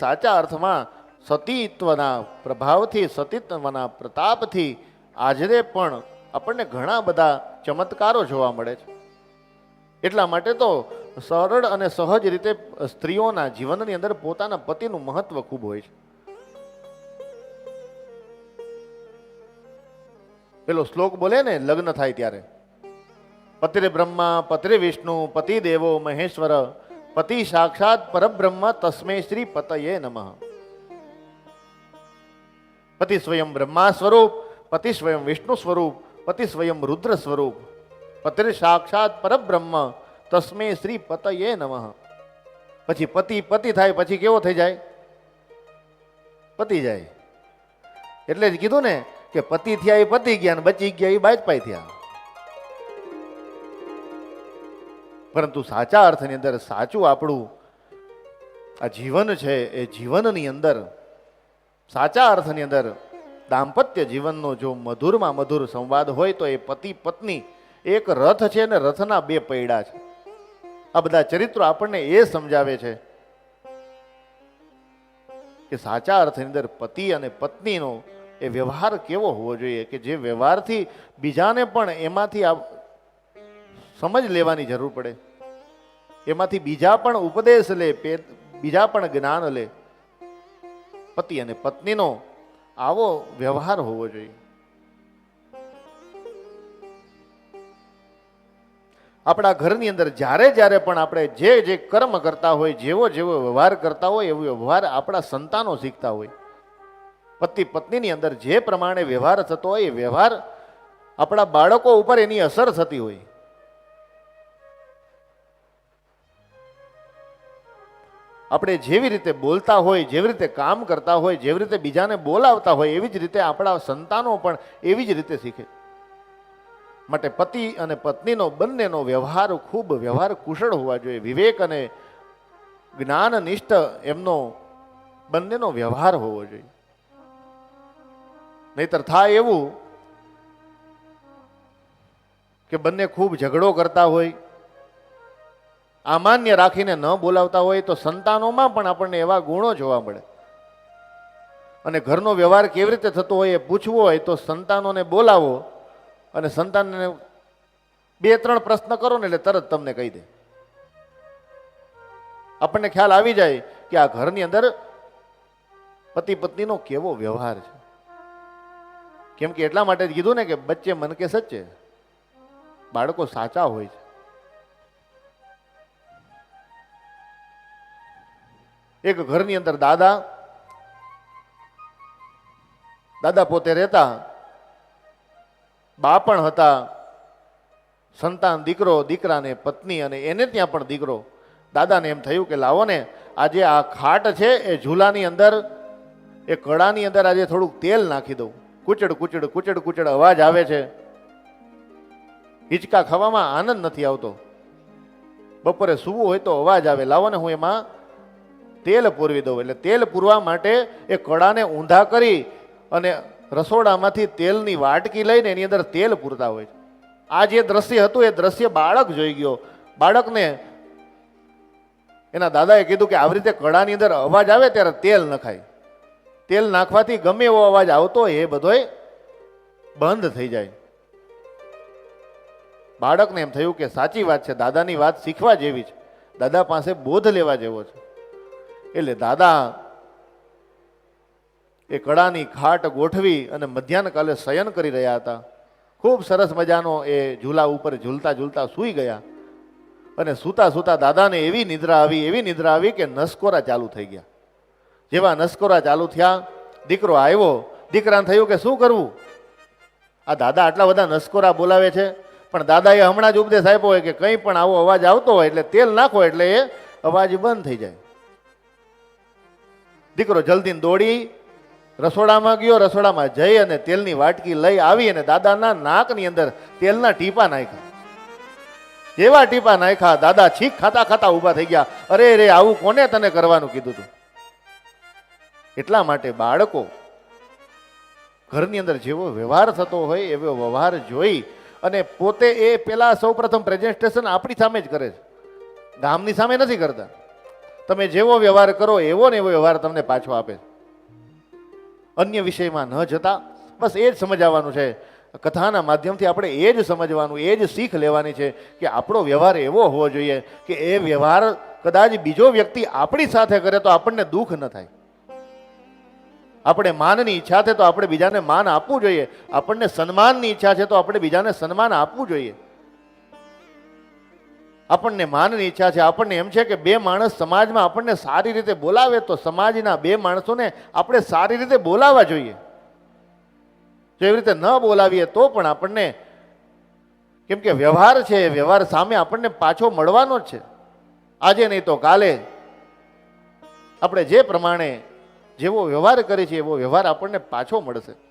સાચા અર્થમાં સતીત્વના પ્રભાવથી, સતીત્વના પ્રતાપથી આજરે પણ આપણને ઘણા બધા ચમત્કારો જોવા મળે છે. એટલા માટે તો સરળ અને સહજ રીતે સ્ત્રીઓના જીવનની અંદર પોતાના પતિનું મહત્વ ખૂબ હોય છે. પેલો શ્લોક બોલે ને, લગ્ન થાય ત્યારે. પતિરે બ્રહ્મા, પતિરે વિષ્ણુ પતિ દેવો મહેશ્વર પતિ સાક્ષાત પરબ્રહ્મ તસ્મે શ્રી પતયે નમઃ પતિ સ્વયં બ્રહ્મા સ્વરૂપ પતિ સ્વયં વિષ્ણુ સ્વરૂપ પતિ સ્વયં રુદ્ર સ્વરૂપ પતિર સાક્ષાત પરબ્રહ્મ તસ્મે શ્રી પતયે નમઃ પછી પતિ પતિ થાય, પછી કેવો થઈ જાય? પતિ જાય. એટલે જ કીધું ને કે પતિ થયા એ પતિ ગયા ને બચી ગયા એ બાજપાઈ થયા. પરંતુ સાચા અર્થની અંદર સાચું આપણું આ જીવન છે, એ જીવનની અંદર, સાચા અર્થની અંદર દાંપત્ય જીવનનો જો મધુરમાં મધુર સંવાદ હોય તો એ પતિ પત્ની એક રથ છે અને રથના બે પૈડા છે. આ બધા ચરિત્રો આપણને એ સમજાવે છે કે સાચા અર્થની અંદર પતિ અને પત્નીનો એ વ્યવહાર કેવો હોવો જોઈએ કે જે વ્યવહારથી બીજાને પણ એમાંથી આ સમજ લેવાની જરૂર પડે. એમાંથી બીજા પણ ઉપદેશ લે બીજા પણ જ્ઞાન લે. પતિ અને પત્નીનો આવો વ્યવહાર હોવો જોઈએ. આપણા ઘરની અંદર જ્યારે જ્યારે પણ આપણે જે જે કર્મ કરતા હોય, જેવો જેવો વ્યવહાર કરતા હોય, એવો વ્યવહાર આપણા સંતાનો શીખતા હોય. પતિ પત્નીની અંદર જે પ્રમાણે વ્યવહાર થતો હોય, એ વ્યવહાર આપણા બાળકો ઉપર એની અસર થતી હોય. આપણે જેવી રીતે બોલતા હોય, જેવી રીતે કામ કરતા હોય, જેવી રીતે બીજાને બોલાવતા હોય, એવી જ રીતે આપણા સંતાનો પણ એવી જ રીતે શીખે. માટે પતિ અને પત્નીનો, બંનેનો વ્યવહાર ખૂબ વ્યવહાર કુશળ હોવા જોઈએ. વિવેક અને જ્ઞાનનિષ્ઠ એમનો, બંનેનો વ્યવહાર હોવો જોઈએ. નહીતર થાય એવું કે બંને ખૂબ ઝઘડો કરતા હોય અમાન્ય રાખીને ન બોલાવતા હોય તો સંતાનોમાં પણ આપણને એવા ગુણો જોવા મળે. અને ઘરનો વ્યવહાર કેવી રીતે થતો હોય એ પૂછવો હોય તો સંતાનોને બોલાવો અને સંતાનને બે ત્રણ પ્રશ્ન કરો ને એટલે તરત તમને કહી દે. આપણને ખ્યાલ આવી જાય કે આ ઘરની અંદર પતિ પત્નીનો કેવો વ્યવહાર છે. કેમ કે એટલા માટે જ કીધું ને કે બચ્ચે મન કે સચ્ચે. બાળકો સાચા હોય છે. એક ઘરની અંદર દાદા દાદા પોતે રહેતા, બા પણ હતા, સંતાન, દીકરો દીકરાને પત્ની અને એને ત્યાં પણ દીકરો. દાદાને એમ થયું કે લાવો ને, આજે આ ખાટ છે એ ઝૂલાની અંદર, એ કળાની અંદર આજે થોડુંક તેલ નાખી દઉં. કુચડ કુચડ કુચડ કુચડ અવાજ આવે છે. હિંચકા ખાવામાં આનંદ નથી આવતો. બપોરે સૂવું હોય તો અવાજ આવે. લાવો ને હું એમાં તેલ પૂરવી દઉં એટલે તેલ પૂરવા માટે એ કડાને ઊંધા કરી અને રસોડામાંથી તેલની વાટકી લઈને એની અંદર તેલ પૂરતા હોય છે. આ જે દ્રશ્ય હતું એ દ્રશ્ય બાળક જોઈ ગયો. બાળકને એના દાદાએ કીધું કે આવી રીતે કડાની અંદર અવાજ આવે ત્યારે તેલ નખાય તેલ નાખવાથી ગમે એવો અવાજ આવતો એ બધોય બંધ થઈ જાય. બાળકને એમ થયું કે સાચી વાત છે, દાદાની વાત શીખવા જેવી છે. દાદા પાસે બોધ લેવા જેવો છે. એટલે દાદા, એ કળાની ખાટ ગોઠવી અને મધ્યાહન કાલે શયન કરી રહ્યા હતા. ખૂબ સરસ મજાનો એ ઝૂલા ઉપર ઝૂલતા ઝૂલતા સૂઈ ગયા. અને સૂતા સૂતા દાદાને એવી નિદ્રા આવી, એવી નિદ્રા આવી કે નસકોરા ચાલુ થઈ ગયા. જેવા નસકોરા ચાલુ થયા, દીકરો આવ્યો, દીકરાને થયું કે શું કરવું? આ દાદા આટલા બધા નસકોરા બોલાવે છે, પણ દાદાએ હમણાં જ ઉપદેશ આપ્યો હોય કે કંઈ પણ આવો અવાજ આવતો હોય એટલે તેલ નાખો એટલે એ અવાજ બંધ થઈ જાય. દીકરો જલ્દી દોડી, રસોડામાં ગયો, રસોડામાં જઈ અને તેલની વાટકી લઈ આવી અને દાદાના નાકની અંદર તેલના ટીપા નાખ્યા. જેવા ટીપા નાખ્યા, દાદા છીક ખાતા ખાતા ઊભા થઈ ગયા. અરે રે, આવું કોને તને કરવાનું કીધું તું? એટલા માટે બાળકો ઘરની અંદર જેવો વ્યવહાર થતો હોય, એવો વ્યવહાર જોઈ અને પોતે એ પેલા સૌપ્રથમ પ્રેઝન્ટેશન આપણી સામે જ કરે છે. ગામની સામે નથી કરતા. તમે જેવો વ્યવહાર કરો, એવો ને એવો વ્યવહાર તમને પાછો આપે અન્ય વિષયમાં ન જતા, બસ એ જ સમજાવવાનું છે. કથાના માધ્યમથી આપણે એ જ સમજવાનું, એ જ શીખ લેવાની છે કે આપણો વ્યવહાર એવો હોવો જોઈએ કે એ વ્યવહાર કદાચ બીજો વ્યક્તિ આપણી સાથે કરે તો આપણને દુઃખ ન થાય. આપણે માનની ઈચ્છા છે તો આપણે બીજાને માન આપવું જોઈએ. આપણને સન્માનની ઈચ્છા છે તો આપણે બીજાને સન્માન આપવું જોઈએ. આપણને માનની ઈચ્છા છે. આપણને એમ છે કે બે માણસ સમાજમાં આપણને સારી રીતે બોલાવે તો સમાજના બે માણસોને આપણે સારી રીતે બોલાવવા જોઈએ. જો એવી રીતે ન બોલાવીએ તો પણ આપણને કેમ કે વ્યવહાર છે વ્યવહાર સામે આપણને પાછો મળવાનો જ છે. આજે નહીં તો કાલે આપણે જે પ્રમાણે જેવો વ્યવહાર કરીએ છીએ એવો વ્યવહાર આપણને પાછો મળશે.